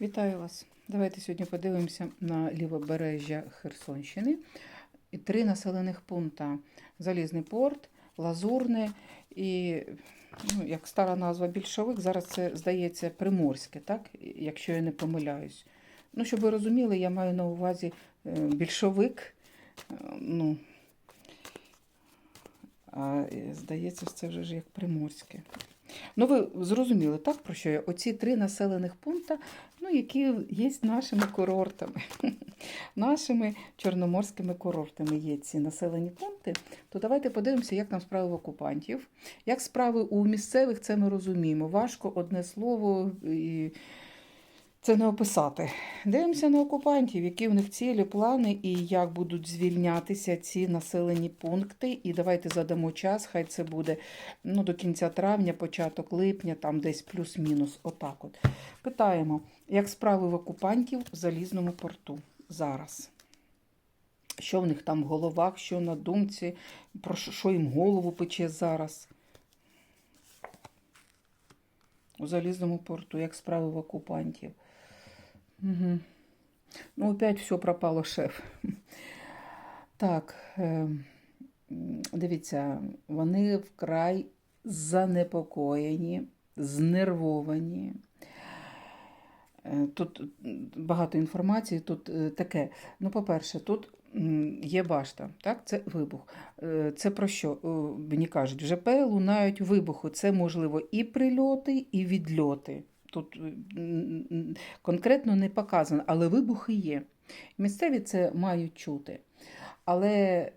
Вітаю вас! Давайте сьогодні подивимося на лівобережжя Херсонщини. І Три населених пункта: Залізний порт, Лазурне і, ну, як стара назва більшовик, зараз це здається Приморське, так? якщо я не помиляюсь. Ну, щоб ви розуміли, я маю на увазі е, більшовик. е, Ну, а здається, це вже ж як Приморське. Ну, ви зрозуміли, так, про що я? Оці три населених пункти, ну, які є нашими курортами. Нашими чорноморськими курортами є ці населені пункти. То давайте подивимося, як там справи в окупантів. Як справи у місцевих, це ми розуміємо. Важко одне слово і це не описати. Дивимося на окупантів, які в них цілі, плани і як будуть звільнятися ці населені пункти. І давайте задамо час, хай це буде ну, до кінця травня, початок липня, там десь плюс-мінус. Отак от. Питаємо, як справи в окупантів в залізному порту зараз? Що в них там в головах, що на думці, про що, їм голову пече зараз? У залізному порту, як справи в окупантів. Ну, опять все пропало, шеф. Так, е, дивіться, вони вкрай занепокоєні, знервовані. Е, Тут багато інформації, тут е, таке. Ну, по-перше, тут є башта, так? Це вибух. Е, Це про що? Е, Мені кажуть, в ЖП лунають вибухи. Це можливо і прильоти, і відльоти. Тут м, конкретно не показано, але вибухи є. Місцеві це мають чути. Але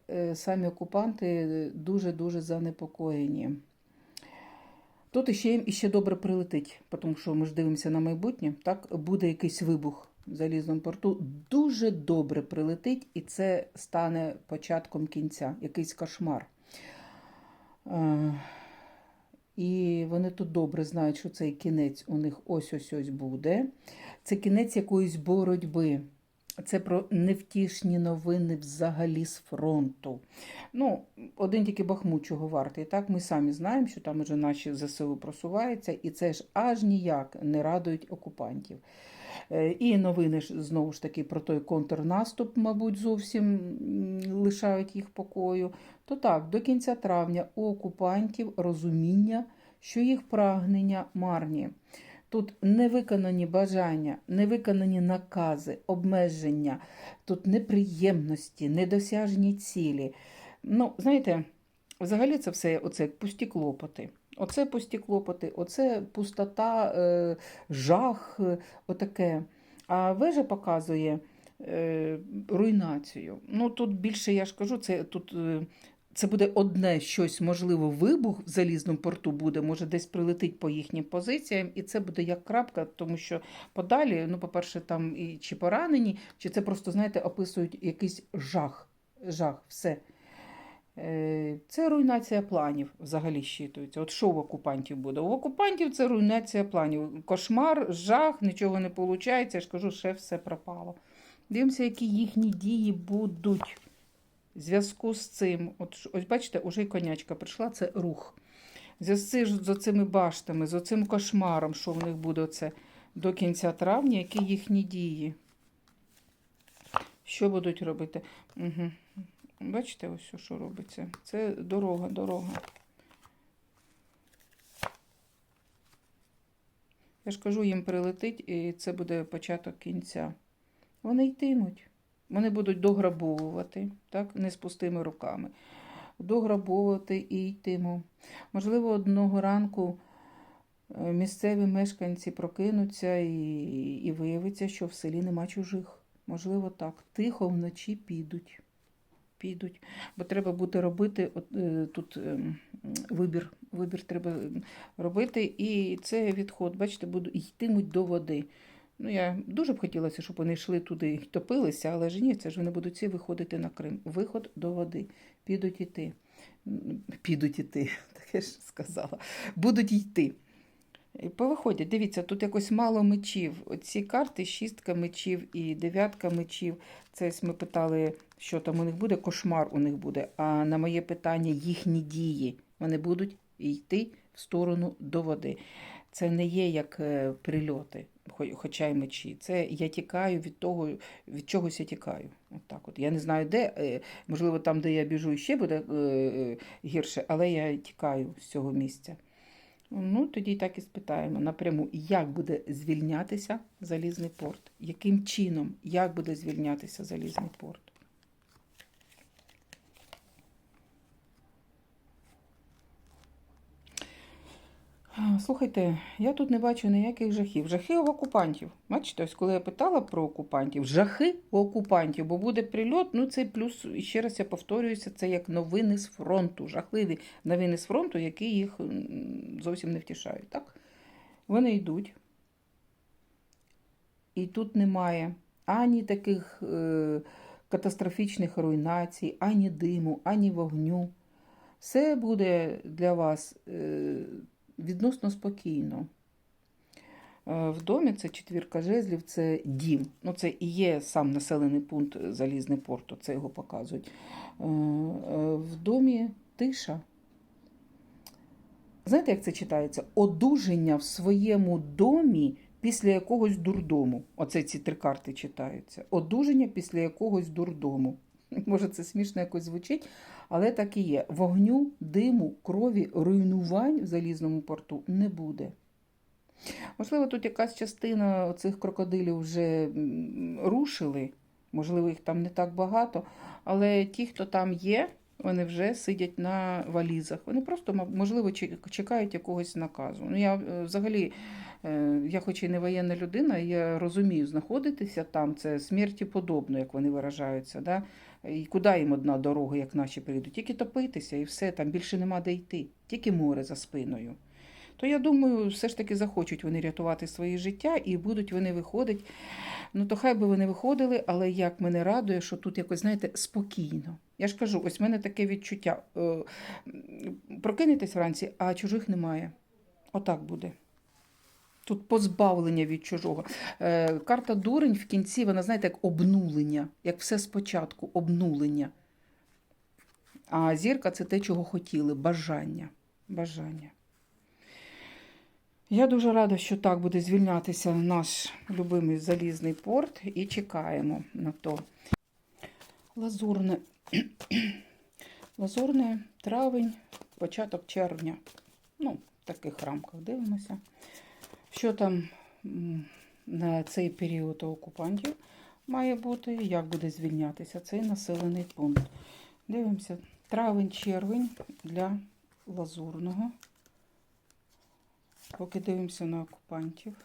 е, самі окупанти дуже-дуже занепокоєні. Тут іще їм іще добре прилетить, тому що ми ж дивимося на майбутнє. Так, буде якийсь вибух в залізному порту. Дуже добре прилетить, і це стане початком кінця, якийсь кошмар. І вони тут добре знають, що цей кінець у них ось-ось ось буде. Це кінець якоїсь боротьби. Це про невтішні новини взагалі з фронту. Ну, один тільки Бахмут чого вартий. Так, ми самі знаємо, що там вже наші ЗСУ просуваються, і це ж аж ніяк не радують окупантів. Е, І новини ж знову ж таки про той контрнаступ, мабуть, зовсім лишають їх покою. То так, до кінця травня у окупантів розуміння, що їх прагнення марні. Тут невиконані бажання, невиконані накази, обмеження, тут неприємності, недосяжні цілі. Ну, знаєте, взагалі це все оце пусті клопоти. Оце пусті клопоти, оце пустота, е, жах, е, отаке. А вежа показує е, руйнацію. Ну, тут більше, я ж кажу, це тут. Е, це буде одне щось, можливо, вибух в залізному порту буде, може десь прилетить по їхнім позиціям, і це буде як крапка, тому що подалі, ну, по-перше, там і чи поранені, чи це просто, знаєте, описують якийсь жах. Жах, все. Е, Це руйнація планів взагалі щитується. От що в окупантів буде? У окупантів це руйнація планів. Кошмар, жах, нічого не виходить. Я ж кажу, ще все пропало. Дивимося, які їхні дії будуть. В зв'язку з цим, от, ось бачите, уже й конячка прийшла, це рух. В зв'язку з цими баштами, з оцим кошмаром, що в них буде оце до кінця травня, які їхні дії. Що будуть робити? Угу. Бачите, ось що- робиться. Це дорога, дорога. Я ж кажу, їм прилетить, і це буде початок кінця. Вони йтимуть. Вони будуть дограбовувати, так, не з пустими руками. Дограбовувати і йтиму. Можливо, одного ранку е, місцеві мешканці прокинуться і, і виявиться, що в селі нема чужих. Можливо, так. Тихо вночі підуть. Підуть. Бо треба буде робити от, е, тут ем, вибір. Вибір треба робити. І це відход, бачите, буду, йтимуть до води. Ну, я дуже б хотілося, щоб вони йшли туди і топилися, але ж ні, це ж вони будуть всі виходити на Крим. Виход до води. Підуть іти. Підуть іти, так я ж сказала. Будуть йти. Повиходять, дивіться, тут якось мало мечів. Оці карти шістка мечів і дев'ятка мечів. Це ми питали, що там у них буде, кошмар у них буде. А на моє питання їхні дії. Вони будуть йти в сторону до води. Це не є як е, прильоти. хоча й мечі. Це я тікаю від того, від чогось я тікаю. От так от. Я не знаю, де, е, можливо, там, де я біжу, ще буде е, гірше, але я тікаю з цього місця. Ну, тоді так і спитаємо напряму, як буде звільнятися залізний порт? Яким чином, як буде звільнятися залізний порт? А, Слухайте, я тут не бачу ніяких жахів. Жахи у окупантів. Бачите, ось коли я питала про окупантів, жахи у окупантів, бо буде прильот, ну це плюс, і ще раз я повторююся, це як новини з фронту, жахливі новини з фронту, які їх зовсім не втішають. Так? Вони йдуть. І тут немає ані таких е, катастрофічних руйнацій, ані диму, ані вогню. Все буде для вас е, відносно спокійно. Е, В домі це четвірка жезлів, це дім. Ну, це і є сам населений пункт Залізний порту, це його показують. Е, е, В домі тиша. Знаєте, як це читається? Одужання в своєму домі після якогось дурдому. Оце ці три карти читаються. Одужання після якогось дурдому. Може, це смішно якось звучить, але так і є. Вогню, диму, крові, руйнувань в залізному порту не буде. Можливо, тут якась частина цих крокодилів вже рушили, можливо, їх там не так багато, але ті, хто там є, вони вже сидять на валізах. Вони просто, можливо, чекають якогось наказу. Ну, я е, взагалі, е, я хоч і не воєнна людина, я розумію, знаходитися там це смерті подобно, як вони виражаються. Да? І куди їм одна дорога, як наші прийдуть? Тільки топитися і все, там більше нема де йти, тільки море за спиною. То я думаю, все ж таки захочуть вони рятувати своє життя і будуть вони виходити. Ну, то хай би вони виходили, але як мене радує, що тут якось, знаєте, спокійно. Я ж кажу, ось в мене таке відчуття. Е, Прокинетесь вранці, а чужих немає. Отак буде. Тут позбавлення від чужого. Е, карта дурень в кінці, вона, знаєте, як обнулення, як все спочатку, обнулення. А зірка це те, чого хотіли, бажання. Бажання. Я дуже рада, що так буде звільнятися наш любимий залізний порт і чекаємо на то. Лазурне. Лазурне травень, початок червня. Ну, в таких рамках дивимося. Що там на цей період окупантів має бути, як буде звільнятися цей населений пункт. Дивимося. Травень, червень для лазурного. Поки дивимося на окупантів.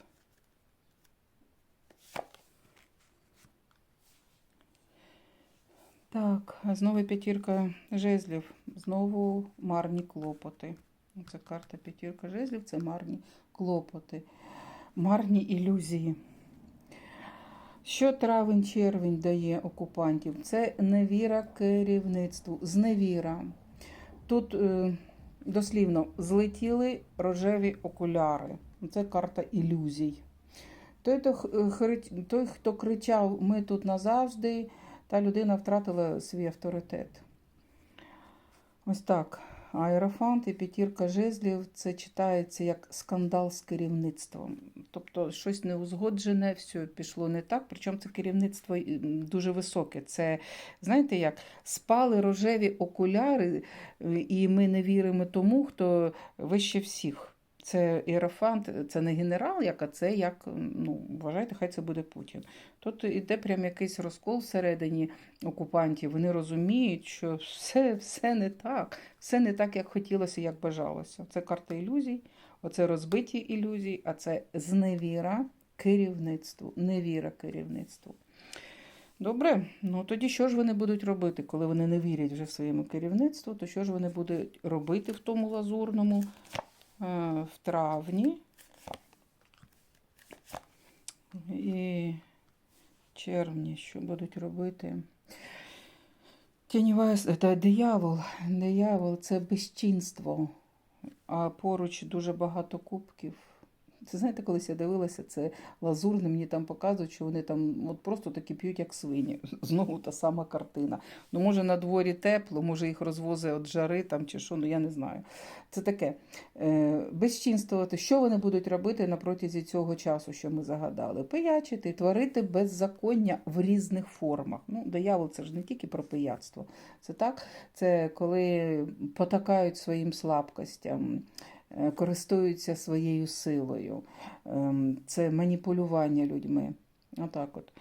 Так, знову п'ятірка жезлів. Знову марні клопоти. Це карта п'ятірка жезлів, це марні клопоти, марні ілюзії. Що травень, червень дає окупантів? Це невіра керівництву, зневіра. Тут е, дослівно злетіли рожеві окуляри. Це карта ілюзій. Той, той, хто кричав Ми тут назавжди, та людина втратила свій авторитет. Ось так. Аерофант і п'ятірка жезлів це читається як скандал з керівництвом. Тобто щось неузгоджене, все пішло не так. Причому це керівництво дуже високе. Це, знаєте як, спали рожеві окуляри, і ми не віримо тому, хто вище всіх. Це іерофант, це не генерал, як, а це як, ну, вважайте, хай це буде Путін. Тут іде прям якийсь розкол всередині окупантів. Вони розуміють, що все, все не так, все не так, як хотілося, як бажалося. Це карта ілюзій, оце розбиті ілюзії, а це зневіра керівництву, невіра керівництву. Добре, ну тоді що ж вони будуть робити, коли вони не вірять вже в своєму керівництву, то що ж вони будуть робити в тому лазурному в травні і червні, що будуть робити? Тіньова та диявол. Диявол це безчинство, а поруч дуже багато кубків. Це знаєте, колись я дивилася, це лазурне, мені там показують, що вони там от просто такі п'ють, як свині. Знову та сама картина. Ну, може, на дворі тепло, може їх розвозить від жари там чи що, ну я не знаю. Це таке. Е, безчинствувати, що вони будуть робити на протязі цього часу, що ми загадали? Пиячити, творити беззаконня в різних формах. Ну, диявол це ж не тільки про пияцтво. Це так, це коли потакають своїм слабкостям, користуються своєю силою. Ем, Це маніпулювання людьми. Отак от.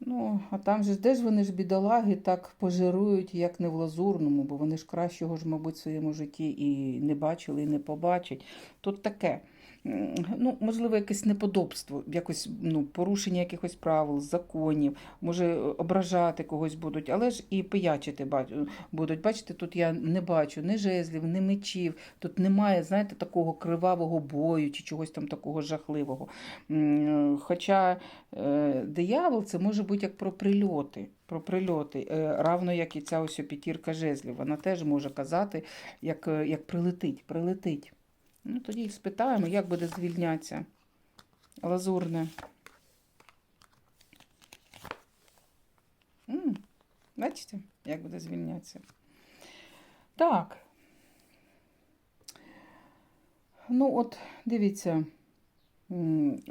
Ну, а там же де ж вони ж бідолаги так пожирують, як не в лазурному, бо вони ж кращого ж, мабуть, в своєму житті і не бачили, і не побачать. Тут таке. Ну, можливо, якесь неподобство, якось ну, порушення якихось правил, законів, може е, ображати когось будуть, але ж і пиячити будуть. Бачите, тут я не бачу ні жезлів, ні мечів. Тут немає, знаєте, такого кривавого бою чи чогось там такого жахливого. Хоча е, диявол це може бути як про прильоти. Про прильоти, Е, равно як і ця ось п'ятірка жезлів. Вона теж може казати, як, е, як прилетить, прилетить. Ну, тоді і спитаємо, як буде звільнятися лазурне. М, Бачите, як буде звільнятися? Так. Ну, от, дивіться,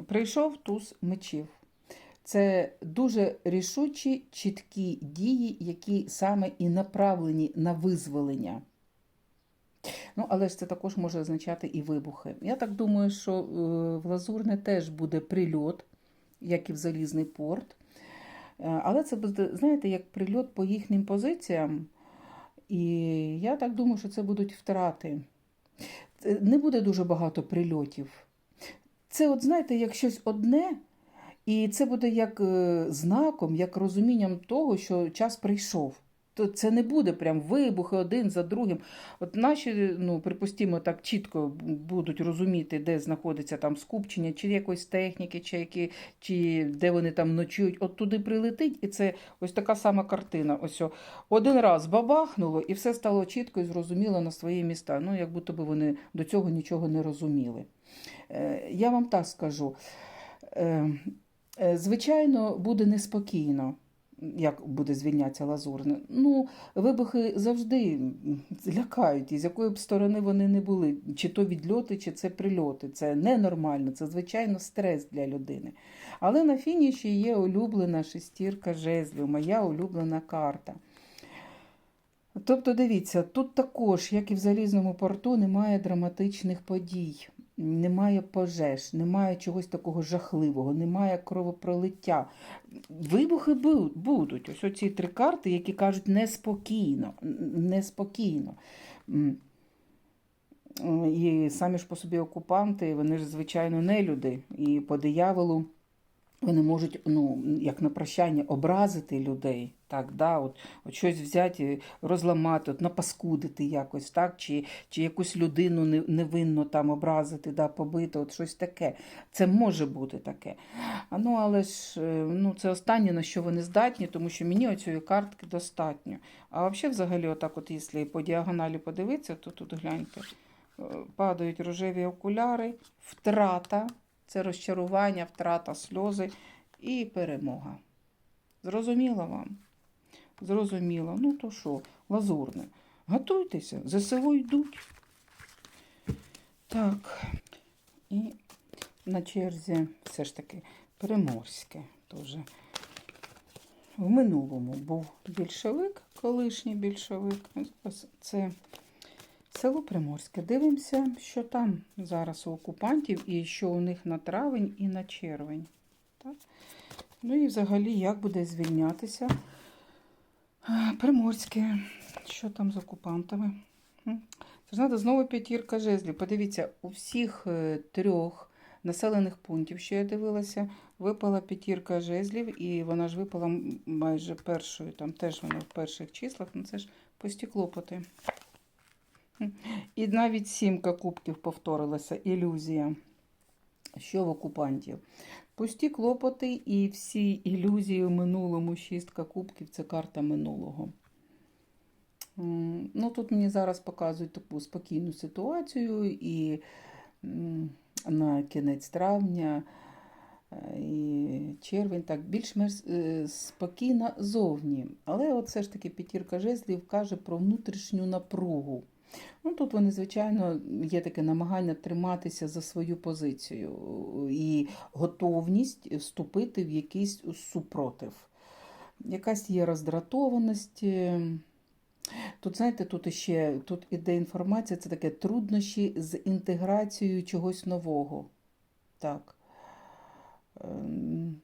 прийшов туз мечів. Це дуже рішучі, чіткі дії, які саме і направлені на визволення. Ну, але ж це також може означати і вибухи. Я так думаю, що е, в Лазурне теж буде прильот, як і в Залізний порт. Е, Але це буде, знаєте, як прильот по їхнім позиціям. І я так думаю, що це будуть втрати. Не буде дуже багато прильотів. Це, от знаєте, як щось одне, і це буде як е, знаком, як розумінням того, що час прийшов. То це не буде прям вибухи один за другим. От наші, ну, припустимо, так чітко будуть розуміти, де знаходиться там скупчення, чи якоїсь техніки, чи, які, чи де вони там ночують. От туди прилетить, і це ось така сама картина. Ось о. один раз бабахнуло, і все стало чітко і зрозуміло на свої міста. Ну, як будто би вони до цього нічого не розуміли. Е, Я вам так скажу. Е, е, Звичайно, буде неспокійно, як буде звільнятися лазурне. Ну, вибухи завжди лякають, і з якої б сторони вони не були, чи то відльоти, чи це прильоти. Це ненормально, це звичайно стрес для людини. Але на фініші є улюблена шестірка жезлів, моя улюблена карта. Тобто, дивіться, тут також, як і в залізному порту, немає драматичних подій, немає пожеж, немає чогось такого жахливого, немає кровопролиття. Вибухи будуть. Ось оці три карти, які кажуть неспокійно. неспокійно. І самі ж по собі окупанти, вони ж, звичайно, не люди. І по дияволу вони можуть, ну, як на прощання, образити людей. Так, да, от, от щось взяти, розламати, от напаскудити якось, так, чи, чи якусь людину невинно там образити, да, побити, от щось таке. Це може бути таке. А, ну, але ж е, ну, це останнє, на що вони здатні, тому що мені оцієї картки достатньо. А взагалі, взагалі, отак, от, якщо по діагоналі подивитися, то тут гляньте, е, падають рожеві окуляри, втрата, це розчарування, втрата, сльози і перемога. Зрозуміло вам? Зрозуміло. Ну то що, лазурне. Готуйтеся, ЗСУ йдуть. Так. І на черзі все ж таки Приморське. Теж. В минулому був більшовик, колишній більшовик. Це село Приморське. Дивимося, що там зараз у окупантів і що у них на травень і на червень. Так? Ну і взагалі, як буде звільнятися Приморське. Що там з окупантами? Це ж треба знову п'ятірка жезлів. Подивіться, у всіх е, трьох населених пунктів, що я дивилася, випала п'ятірка жезлів, і вона ж випала майже першою, там теж вона в перших числах, ну це ж пусті клопоти. І навіть сімка кубків повторилася, ілюзія. Що в окупантів? Пусті клопоти і всі ілюзії в минулому. Шістка кубків це карта минулого. Ну, тут мені зараз показують таку спокійну ситуацію, і на кінець травня е, і червень, так, більш-менш е, спокійно зовні. Але от все ж таки п'ятірка жезлів каже про внутрішню напругу. Ну, тут вони, звичайно, є таке намагання триматися за свою позицію і готовність вступити в якийсь супротив. Якась є роздратованість. Тут, знаєте, тут ще тут іде інформація, це таке труднощі з інтеграцією чогось нового. Так. Ем,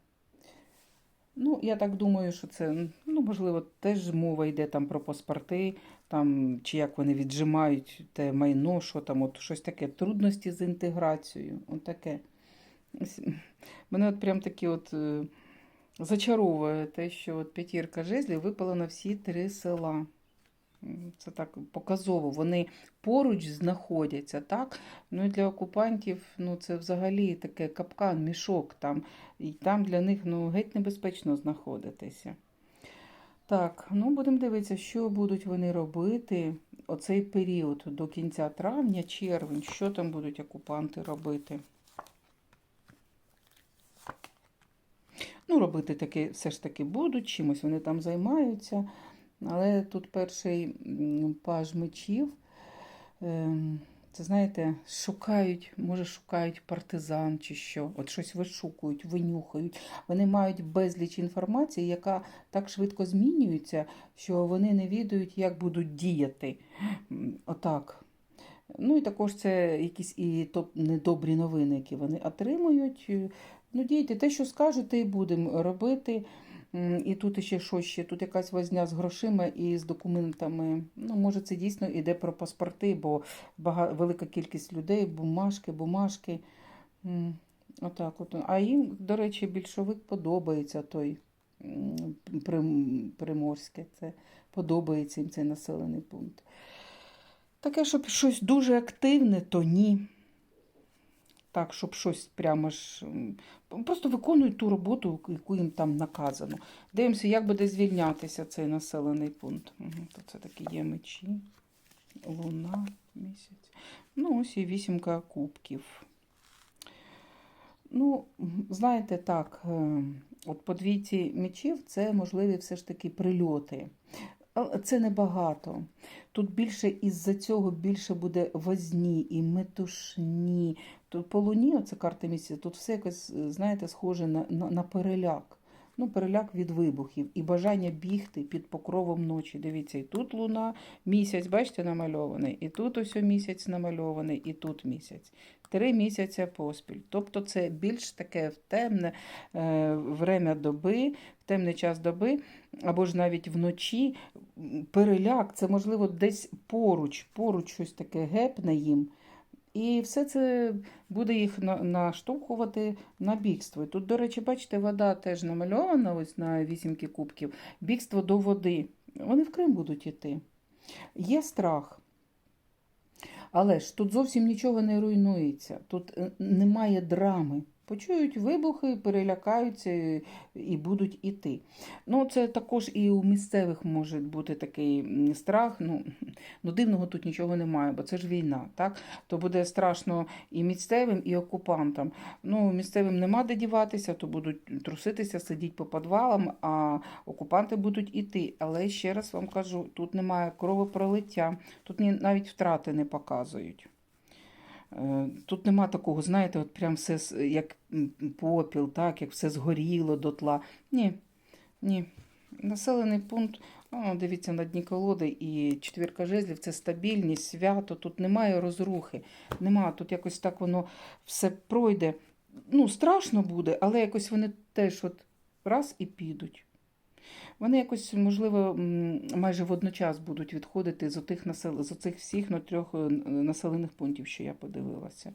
Ну, я так думаю, що це, ну, можливо, теж мова йде там про паспорти, там, чи як вони віджимають те майно, що там, от щось таке, трудності з інтеграцією. От таке. Мене от прям такі от е, зачаровує те, що от п'ятірка жезлів випала на всі три села. Це так показово. Вони поруч знаходяться, так? Ну і для окупантів ну, це взагалі таке капкан, мішок там. І там для них ну, геть небезпечно знаходитися. Так, ну будемо дивитися, що будуть вони робити оцей період до кінця травня, червень, що там будуть окупанти робити. Ну, робити таки все ж таки будуть, чимось вони там займаються. Але тут перший паж мечів. ем, Це знаєте, шукають, може, шукають партизан чи що. От щось вишукують, винюхають. Вони мають безліч інформації, яка так швидко змінюється, що вони не відають, як будуть діяти. Отак. Ну і також це якісь і недобрі новини, які вони отримують. Ну, дійте, те, що скажуть, те і будемо робити. І тут ще що ще? Тут якась возня з грошима і з документами. Ну, може, це дійсно йде про паспорти, бо бага... велика кількість людей, бумажки, бумажки. Отак от. А їм, до речі, більшовик подобається той Прим... Приморське. Це подобається їм цей населений пункт. Таке, щоб щось дуже активне, то ні. Так, щоб щось прямо ж. Просто виконують ту роботу, яку їм там наказано. Дивимося, як буде звільнятися цей населений пункт. Угу, то це такі є мечі, луна, місяць. Ну, ось і вісімка кубків. Ну, знаєте, так, е, от по двійці мечів це можливі все ж таки прильоти. Це небагато. Тут більше із-за цього більше буде возні і метушні. Тут по луні, оце карта місяця, тут все якось, знаєте, схоже на, на, на переляк. Ну, переляк від вибухів і бажання бігти під покровом ночі. Дивіться, і тут луна, місяць, бачите, намальований, і тут ось місяць намальований, і тут місяць. Три місяці поспіль. Тобто це більш таке в темне е, время доби, в темний час доби, або ж навіть вночі. Переляк, це можливо десь поруч, поруч щось таке гепне їм. І все це буде їх наштовхувати на бігство. Тут, до речі, бачите, вода теж намальована ось на вісімки кубків. Бігство до води. Вони в Крим будуть йти. Є страх. Але ж тут зовсім нічого не руйнується, тут е, немає драми. Почують вибухи, перелякаються і- будуть іти. Ну, це також і у місцевих може бути такий страх. Ну, ну дивного тут нічого немає, бо це ж війна. Так? То буде страшно і місцевим, і окупантам. Ну, місцевим нема де діватися, то будуть труситися, сидіти по підвалам, а окупанти будуть іти. Але ще раз вам кажу, тут немає кровопролиття, тут навіть втрати не показують. Е, Тут нема такого, знаєте, от прям все як попіл, так, як все згоріло дотла. Ні, ні. Населений пункт, о, дивіться, на дні колоди і четвірка жезлів це стабільність, свято, тут немає розрухи, нема, тут якось так воно все пройде. Ну, страшно буде, але якось вони теж от раз і підуть. Вони якось, можливо, майже водночас будуть відходити з отих насел... з оцих всіх ну, трьох е, населених пунктів, що я подивилася.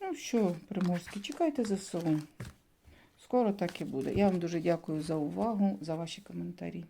Ну що, Приморські, чекайте ЗСУ. Скоро так і буде. Я вам дуже дякую за увагу, за ваші коментарі.